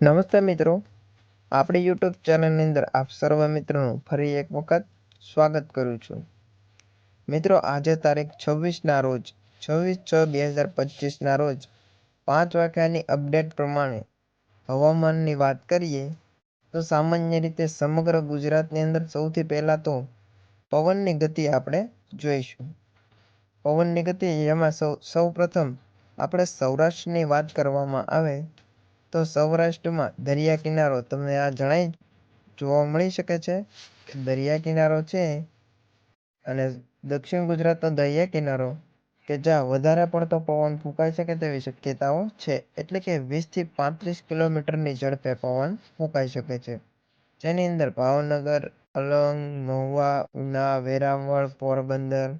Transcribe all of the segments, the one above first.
નમસ્તે મિત્રો. આપણી યુટ્યુબ ચેનલની અંદર આપ સર્વ મિત્રોનું ફરી એક વખત સ્વાગત કરું છું. મિત્રો, આજે તારીખ છવ્વીસના રોજ, છવ્વીસ છ બે હજાર પચીસના રોજ પાંચ વાગ્યાની અપડેટ પ્રમાણે હવામાનની વાત કરીએ, તો સામાન્ય રીતે સમગ્ર ગુજરાતની અંદર સૌથી પહેલાં તો પવનની ગતિ આપણે જોઈશું. પવનની ગતિ એમાં સૌ સૌ પ્રથમ આપણે સૌરાષ્ટ્રની વાત કરવામાં આવે તો સૌરાષ્ટ્રમાં દરિયા કિનારો તમને આ જણાય જોવા મળી શકે છે દરિયા કિનારો છે અને દક્ષિણ ગુજરાતનો દરિયા કિનારો કે જ્યાં વધારે પડતો પવન ફૂંકાઈ શકે તેવી શક્યતાઓ છે. એટલે કે વીસથી પાંત્રીસ કિલોમીટરની ઝડપે પવન ફૂંકાઈ શકે છે. જેની અંદર ભાવનગર, અલંગ, મહુવા, ઉના, વેરાવળ, પોરબંદર,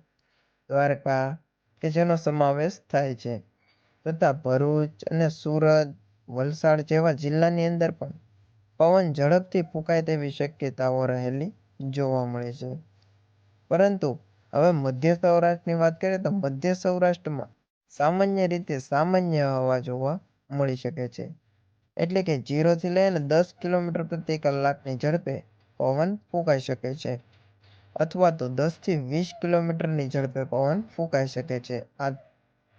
દ્વારકા કે જેનો સમાવેશ થાય છે. તથા ભરૂચ અને સુરત વલસાડ જેવા જિલ્લાની અંદર પણ પવન ઝડપથી ફૂંકાય તેવી શક્યતાઓ રહેલી જોવા મળે છે. પરંતુ હવે મધ્ય સૌરાષ્ટ્રની વાત કરીએ તો મધ્ય સૌરાષ્ટ્રમાં સામાન્ય રીતે સામાન્ય હવા જોવા મળી શકે છે. એટલે કે જીરોથી લઈને દસ કિલોમીટર પ્રતિ કલાકની ઝડપે પવન ફૂંકાઈ શકે છે. અથવા તો દસથી વીસ કિલોમીટરની ઝડપે પવન ફૂંકાઈ શકે છે. આ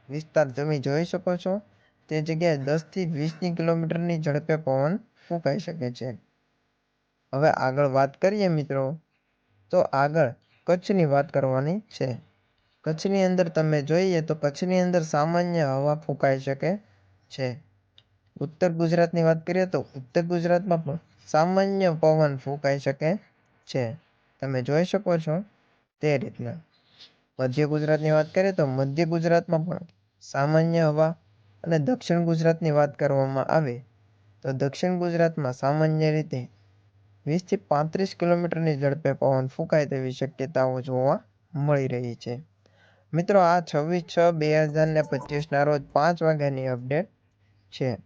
વિસ્તાર તમે જોઈ શકો છો. તે જગ્યાએ દસથી વીસની કિલોમીટરની ઝડપે પવન ફૂંકાઈ શકે છે. હવે આગળ વાત કરીએ મિત્રો, તો આગળ કચ્છની વાત કરવાની છે. કચ્છની અંદર તમે જોઈએ તો કચ્છની અંદર સામાન્ય હવા ફૂંકાઈ શકે છે. ઉત્તર ગુજરાતની વાત કરીએ તો ઉત્તર ગુજરાતમાં પણ સામાન્ય પવન ફૂંકાઈ શકે છે. તમે જોઈ શકો છો તે રીતના. મધ્ય ગુજરાતની વાત કરીએ તો મધ્ય ગુજરાતમાં પણ સામાન્ય હવા અને દક્ષિણ ગુજરાતની વાત કરવામાં આવે, તો દક્ષિણ ગુજરાતમાં સામાન્ય રીતે વીસથી પાંત્રીસ કિલોમીટરની ઝડપે પવન ફૂંકાય તેવી શક્યતાઓ જોવા મળી રહી છે. મિત્રો, આ છવ્વીસ છ બે હજાર ને પચીસના રોજ પાંચ વાગ્યાની અપડેટ છે.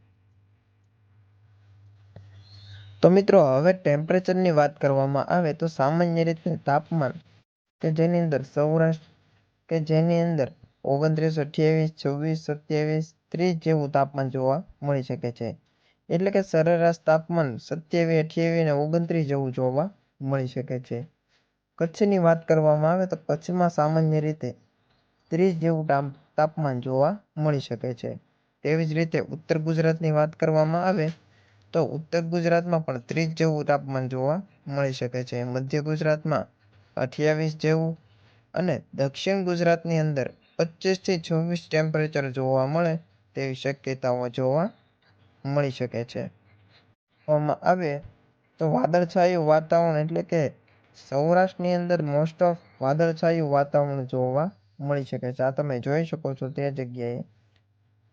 તો મિત્રો, હવે ટેમ્પરેચરની વાત કરવામાં આવે તો સામાન્ય રીતે તાપમાન કે જેની અંદર સૌરાષ્ટ્ર કે જેની અંદર ઓગણત્રીસ અઠ્યાવીસ, છવ્વીસ સત્યાવીસ ત્રીસ જેવું તાપમાન જોવા મળી શકે છે. એટલે કે સરેરાશ તાપમાન સત્યાવીસ, અઠ્યાવીસ અને ઓગણત્રીસ જેવું જોવા મળી શકે છે. કચ્છની વાત કરવામાં આવે તો કચ્છમાં સામાન્ય રીતે ત્રીસ જેવું તાપમાન જોવા મળી શકે છે. તેવી જ રીતે ઉત્તર ગુજરાતની વાત કરવામાં આવે તો ઉત્તર ગુજરાતમાં પણ ત્રીસ જેવું તાપમાન જોવા મળી શકે છે. મધ્ય ગુજરાતમાં અઠ્યાવીસ જેવું અને દક્ષિણ ગુજરાતની અંદર પચીસથી છવ્વીસ ટેમ્પરેચર જોવા મળે તેવી શક્યતાઓ જોવા મળી શકે છે. આવે તો વાદળછાયું વાતાવરણ એટલે કે સૌરાષ્ટ્રની અંદર મોસ્ટ ઓફ વાદળછાયું વાતાવરણ જોવા મળી શકે છે. આ તમે જોઈ શકો છો તે જગ્યાએ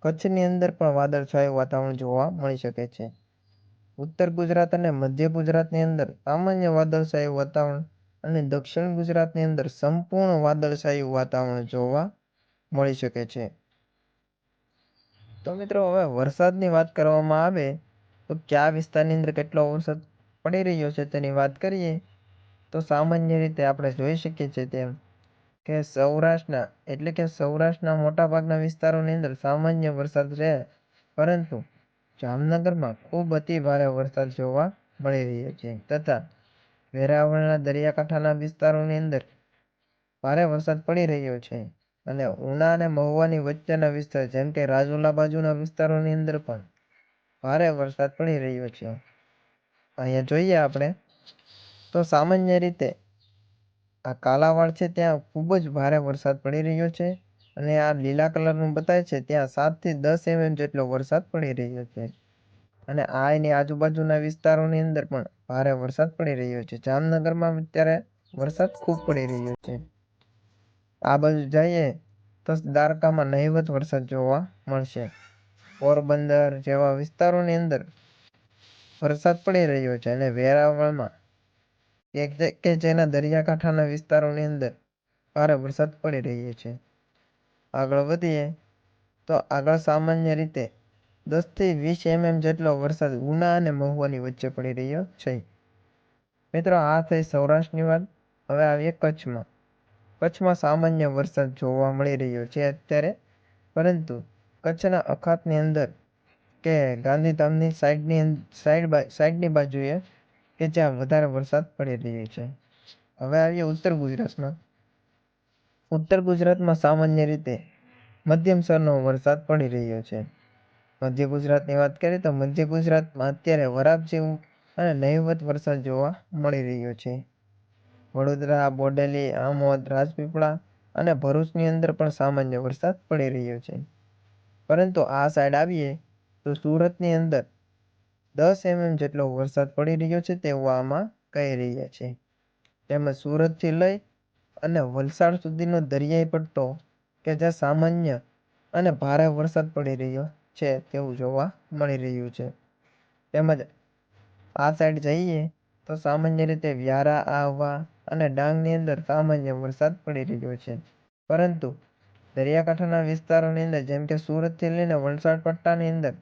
કચ્છની અંદર પણ વાદળછાયું વાતાવરણ જોવા મળી શકે છે. ઉત્તર ગુજરાત અને મધ્ય ગુજરાતની અંદર સામાન્ય વાદળછાયું વાતાવરણ અને દક્ષિણ ગુજરાતની અંદર સંપૂર્ણ વાદળછાયું વાતાવરણ જોવા મળી શકે છે. તો મિત્રો હવે વરસાદની વાત કરવામાં આવે, તો કયા વિસ્તારની અંદર કેટલો વરસાદ પડી રહ્યો છે તેની વાત કરીએ, તો સામાન્ય રીતે આપણે જોઈ શકીએ છીએ તેમ કે સૌરાષ્ટ્રના, એટલે કે સૌરાષ્ટ્રના મોટાભાગના વિસ્તારોની અંદર સામાન્ય વરસાદ રહે પરંતુ જામનગરમાં ખૂબ અતિ ભારે વરસાદ જોવા મળી રહ્યો છે તથા વેરાવળના દરિયાકાંઠાના વિસ્તારોની અંદર ભારે વરસાદ પડી રહ્યો છે. અને ઉના અને મહુવાની વચ્ચેના વિસ્તાર, જેમ કે રાજુલા બાજુના વિસ્તારોની અંદર પણ ભારે વરસાદ પડી રહ્યો છે. અહીંયા જોઈએ આપણે, તો સામાન્ય રીતે આ કાલાવાડ છે ત્યાં ખૂબ જ ભારે વરસાદ પડી રહ્યો છે અને આ લીલા કલરનું બતાવે છે ત્યાં સાતથી દસ એમએમ જેટલો વરસાદ પડી રહ્યો છે. અને આ એની આજુબાજુના વિસ્તારોની અંદર પણ ભારે વરસાદ પડી રહ્યો છે. જામનગરમાં અત્યારે વરસાદ ખૂબ પડી રહ્યો છે. આ બાજુ જઈએ તો દ્વારકામાં નહિવત વરસાદ જોવા મળશે. પોરબંદર જેવા વિસ્તારોની અંદર વરસાદ પડી રહ્યો છે અને વેરાવળમાં કે જેના દરિયાકાંઠાના વિસ્તારોની અંદર ભારે વરસાદ પડી રહ્યો છે. આગળ વધીએ તો આગળ સામાન્ય રીતે દસથી વીસ એમએમ જેટલો વરસાદ ઉના અને મહુવાની વચ્ચે પડી રહ્યો છે. મિત્રો, આ થઈ સૌરાષ્ટ્રની વાત. હવે આવીએ કચ્છમાં. કચ્છમાં સામાન્ય વરસાદ જોવા મળી રહ્યો છે અત્યારે. પરંતુ કચ્છના અખાતની અંદર કે ગાંધીધામની સાઈડની સાઈડ સાઈડની બાજુએ કે જ્યાં વધારે વરસાદ પડી રહ્યો છે. હવે આવીએ ઉત્તર ગુજરાતમાં. ઉત્તર ગુજરાતમાં સામાન્ય રીતે મધ્યમ સ્તરનો વરસાદ પડી રહ્યો છે. મધ્ય ગુજરાતની વાત કરીએ તો મધ્ય ગુજરાતમાં અત્યારે વરાપ જેવું અને નહિવત વરસાદ જોવા મળી રહ્યો છે. વડોદરા, બોડેલી આમોદ રાજપીપળા અને ભરૂચની અંદર પણ સામાન્ય વરસાદ પડી રહ્યો છે. પરંતુ આ સાઈડ આવીએ તો સુરતની અંદર દસ એમએમ જેટલો વરસાદ પડી રહ્યો છે તેવું આમાં કહી રહ્યા છે. તેમજ સુરતથી લઈ અને વલસાડ સુધીનો દરિયાઈ પટ્ટો કે જ્યાં સામાન્ય અને ભારે વરસાદ પડી રહ્યો છે તેવું જોવા મળી રહ્યું છે. તેમજ આ સાઈડ જઈએ તો સામાન્ય રીતે વ્યારા, આહવા અને ડાંગની અંદર સામાન્ય વરસાદ પડી રહ્યો છે. પરંતુ દરિયાકાંઠાના વિસ્તારોની અંદર, જેમ કે સુરતથી લઈને વલસાડ પટ્ટાની અંદર,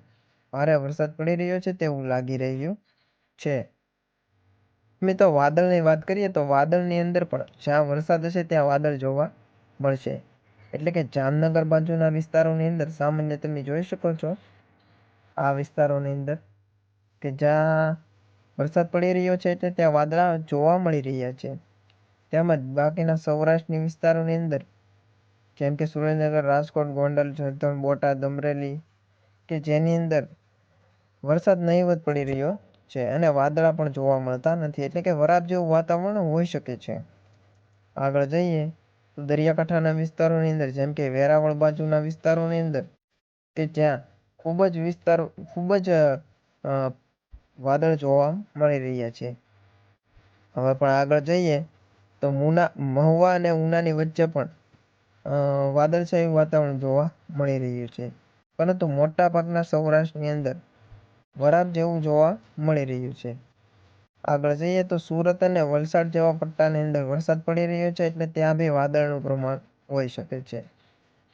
ભારે વરસાદ પડી રહ્યો છે તેવું લાગી રહ્યું છે. મિત્રો વાદળની વાત કરીએ તો વાદળની અંદર પણ જ્યાં વરસાદ હશે ત્યાં વાદળ જોવા મળશે. એટલે કે જામનગર બાજુના વિસ્તારોની અંદર સામાન્ય તમે જોઈ શકો છો, આ વિસ્તારોની અંદર કે જ્યાં વરસાદ પડી રહ્યો છે એટલે ત્યાં વાદળા જોવા મળી રહ્યા છે. તેમજ બાકીના સૌરાષ્ટ્રની વિસ્તારોની અંદર, જેમ કે સુરેન્દ્રનગર, રાજકોટ, ગોંડલ જસદણ બોટાદ, અમરેલી, કે જેની અંદર વરસાદ નહીવત પડી રહ્યો છે અને વાદળા પણ જોવા મળતા નથી. એટલે કે વરાપ જેવું વાતાવરણ હોઈ શકે છે. આગળ જઈએ તો દરિયાકાંઠાના વિસ્તારોની અંદર, જેમ કે વેરાવળ બાજુના વિસ્તારોની અંદર, કે જ્યાં ખૂબ જ વિસ્તાર, ખૂબ જ વાદળ જોવા મળી રહ્યા છે. હવે પણ આગળ જઈએ તો મુના, મહુવા અને ઉનાની વચ્ચે પણ વાદળછાયું વાતાવરણ જોવા મળી રહ્યું છે. પરંતુ મોટાભાગના સૌરાષ્ટ્રની અંદર વરાપ જેવું જોવા મળી રહ્યું છે. આગળ જઈએ તો સુરત અને વલસાડ જેવા પટ્ટાની અંદર વરસાદ પડી રહ્યો છે એટલે ત્યાં બી વાદળનું પ્રમાણ હોઈ શકે છે.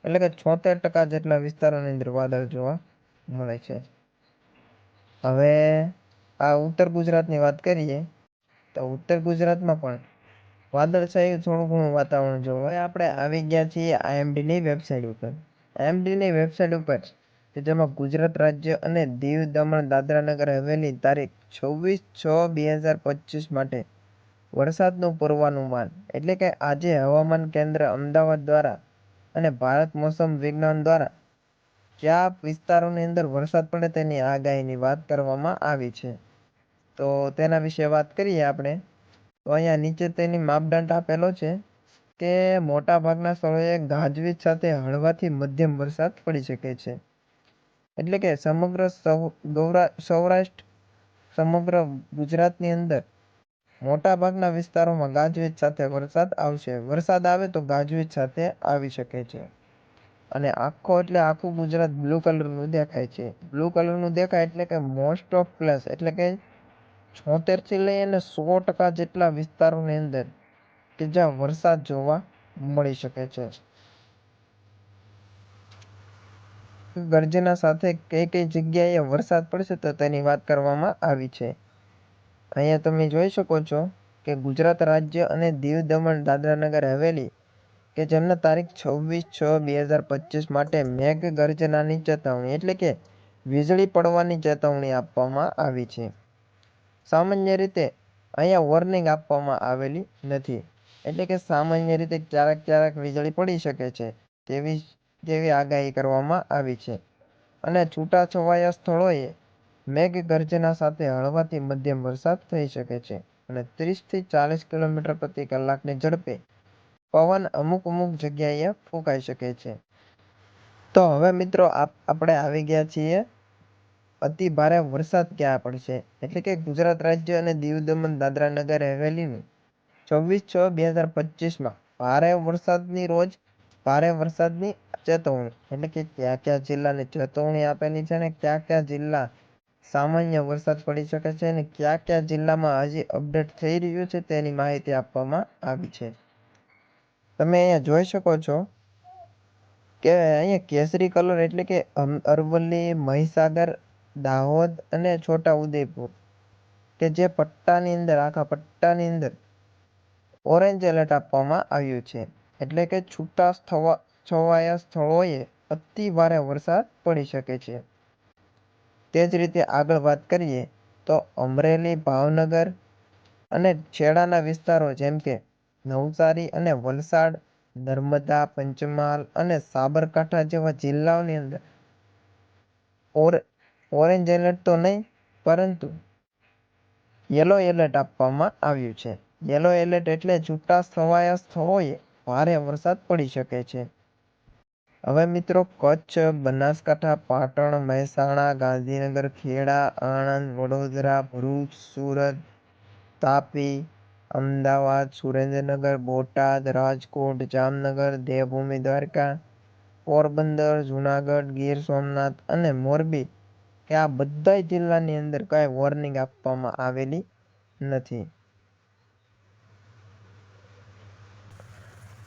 એટલે કે છોતેર ટકા જેટલા વિસ્તારોની અંદર વાદળ જોવા મળે છે. હવે આ ઉત્તર ગુજરાતની વાત કરીએ તો ઉત્તર ગુજરાતમાં પણ વાદળછાયું થોડું ઘણું વાતાવરણ જોવા. આપણે આવી ગયા છીએ આઈએમડીની વેબસાઇટ ઉપર. આઈએમડીની વેબસાઇટ ઉપર કે જેમાં ગુજરાત રાજ્ય અને દીવ દમણ દાદરા નગર હવેલી તારીખ છવ્વીસ છ બે હજાર પચીસ માટે વરસાદનું પૂર્વાનુમાન. એટલે કે આજે હવામાન કેન્દ્ર અમદાવાદ દ્વારા અને ભારત મોસમ વિજ્ઞાન દ્વારા કયા વિસ્તારોની અંદર વરસાદ પડે તેની આગાહીની વાત કરવામાં આવી છે. તો તેના વિશે વાત કરીએ આપણે. તો અહીંયા નીચે તેની માપદંડ આપેલો છે કે મોટાભાગના સ્થળોએ ગાજવીજ સાથે હળવાથી મધ્યમ વરસાદ પડી શકે છે. એટલે કે સમગ્ર સૌરાષ્ટ્ર, સમગ્ર ગુજરાતની અંદર મોટાભાગના વિસ્તારોમાં ગાજવીજ સાથે વરસાદ આવશે. વરસાદ આવે તો ગાજવીજ સાથે આવી શકે છે. અને આખો એટલે આખું ગુજરાત બ્લુ કલરનું દેખાય છે. બ્લુ કલરનું દેખાય એટલે કે મોસ્ટ ઓફ પ્લસ એટલે કે છોતેરથી લઈને સો ટકા જેટલા વિસ્તારોની અંદર કે જ્યાં વરસાદ જોવા મળી શકે છે. ગર્જના સાથે કઈ કઈ જગ્યાએ વરસાદ પડશે તો તેની વાત કરવામાં આવી છે. અહીંયા તમે જોઈ શકો છો કે ગુજરાત રાજ્ય અને દીવ દમણ દાદરાનગર હવેલી કે જેમને તારીખ છવ્વીસ છ બે હજાર પચીસ માટે મેઘ ગર્જનાની ચેતવણી એટલે કે વીજળી પડવાની ચેતવણી આપવામાં આવી છે. સામાન્ય રીતે અહીંયા વોર્નિંગ આપવામાં આવેલી નથી. એટલે કે સામાન્ય રીતે ક્યારેક ક્યારેક વીજળી પડી શકે છે તેવી જેવી આગાહી કરવામાં આવી છે. અને છૂટાછવાયા સ્થળોએ મેઘગર્જના સાથે હળવાથી મધ્યમ વરસાદ થઈ શકે છે અને ત્રીસથી ચાલીસ કિલોમીટર પ્રતિ કલાકની ઝડપે પવન અમુક અમુક જગ્યાએ ફૂંકાઈ શકે છે. તો હવે મિત્રો આપણે આવી ગયા છીએ અતિ ભારે વરસાદ ક્યાં પડશે? એટલે કે ગુજરાત રાજ્ય અને દીવ દમણ દાદરા નગર હવેલીનું છવ્વીસ છ બે હજાર પચીસમાં ભારે વરસાદની રોજ ભારે વરસાદની ચેતવણી એટલે કે કયા કયા જિલ્લાને ચેતવણી આપેલી છે અને કયા કયા જિલ્લા સામાન્ય વરસાદ પડી શકે છે અને કયા કયા જિલ્લામાં હજી અપડેટ થઈ રહ્યું છે તેની માહિતી આપવામાં આવી છે. તમે અહીંયા જોઈ શકો છો કે અહીંયા કેસરી કલર એટલે કે અરવલ્લી, મહીસાગર દાહોદ અને છોટા ઉદેપુર કે જે પટ્ટાની અંદર, આખા પટ્ટાની અંદર ઓરેન્જ એલર્ટ આપવામાં આવ્યું છે. એટલે કે છૂટા છવાયા સ્થળોએ અતિ ભારે વરસાદ પડી શકે છે. તે જ રીતે આગળ વાત કરીએ તો અમરેલી, ભાવનગર અને છેડાના વિસ્તારો જેમ કે નવસારી અને વલસાડ, નર્મદા, પંચમહાલ અને સાબરકાંઠા જેવા જિલ્લાઓની અંદર ઓરેન્જ એલર્ટ તો નહીં, પરંતુ યલો એલર્ટ આપવામાં આવ્યું છે. યલો એલર્ટ એટલે છૂટા છવાયા સ્થળોએ ભારે વરસાદ પડી શકે છે. હવે મિત્રો, કચ્છ, બનાસકાંઠા, પાટણ, મહેસાણા, ગાંધીનગર, ખેડા, આણંદ, વડોદરા, ભરૂચ, સુરત, તાપી, અમદાવાદ, સુરેન્દ્રનગર, બોટાદ, રાજકોટ, જામનગર, દેવભૂમિ, દ્વારકા, પોરબંદર, જુનાગઢ, ગીર સોમનાથ અને મોરબી કે આ બધા જિલ્લાની અંદર કાંઈ વોર્નિંગ આપવામાં આવેલી નથી.